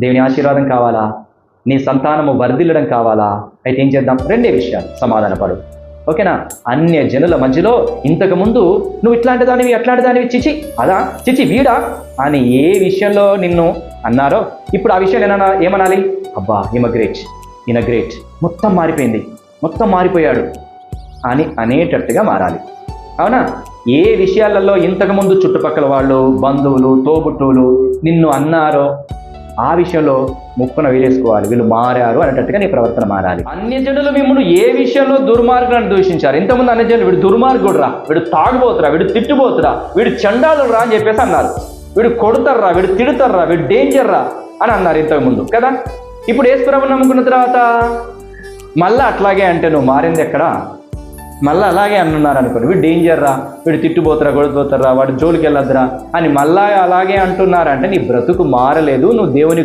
దేవుని ఆశీర్వాదం కావాలా? నీ సంతానము వర్ధిల్లడం కావాలా? అయితే ఏం చేద్దాం? రెండే విషయాలు సమాధానపడు ఓకేనా? అన్య జనుల మధ్యలో ఇంతకు ముందు నువ్వు ఇట్లాంటి దానివి అట్లాంటి దానివి చిచి అదా? చిచి వీడా? అని ఏ విషయంలో నిన్ను అన్నారో ఇప్పుడు ఆ విషయాలు ఏమన్నా ఏమనాలి? అబ్బా ఈమె గ్రేట్. ఈయన గ్రేట్. మొత్తం మారిపోయింది. మొత్తం మారిపోయాడు అని అనేటట్టుగా మారాలి. అవునా? ఏ విషయాలలో ఇంతకుముందు చుట్టుపక్కల వాళ్ళు బంధువులు తోబుట్టువులు నిన్ను అన్నారో ఆ విషయంలో ముక్కున వేలేసుకోవాలి. వీళ్ళు మారారు అనేటట్టుగా నీ ప్రవర్తన మారాలి. అన్యజనులు మిమ్మల్ని ఏ విషయంలో దుర్మార్గులను దూషించారు? ఇంతకుముందు అన్యజనులు వీడు దుర్మార్గుడు రా వీడు తాగుబోతురా వీడు తిట్టుబోతురా వీడు చండాలు రా అని చెప్పేసి అన్నారు. వీడు కొడతారా వీడు తిడతారా వీడు డేంజర్ రా అని అన్నారు ఇంతకుముందు కదా? ఇప్పుడు ఏసుప్రభు నమ్ముకున్న తర్వాత మళ్ళీ అట్లాగే అంటే నువ్వు మారింది ఎక్కడ? మళ్ళీ అలాగే అంటున్నారు అనుకోండి. వీడు డేంజర్ రా వీడు తిట్టుపోతారా గొడవపోతారా వాడు జోలికి వెళ్ళొద్దురా అని మళ్ళా అలాగే అంటున్నారంటే నీ బ్రతుకు మారలేదు నువ్వు దేవుని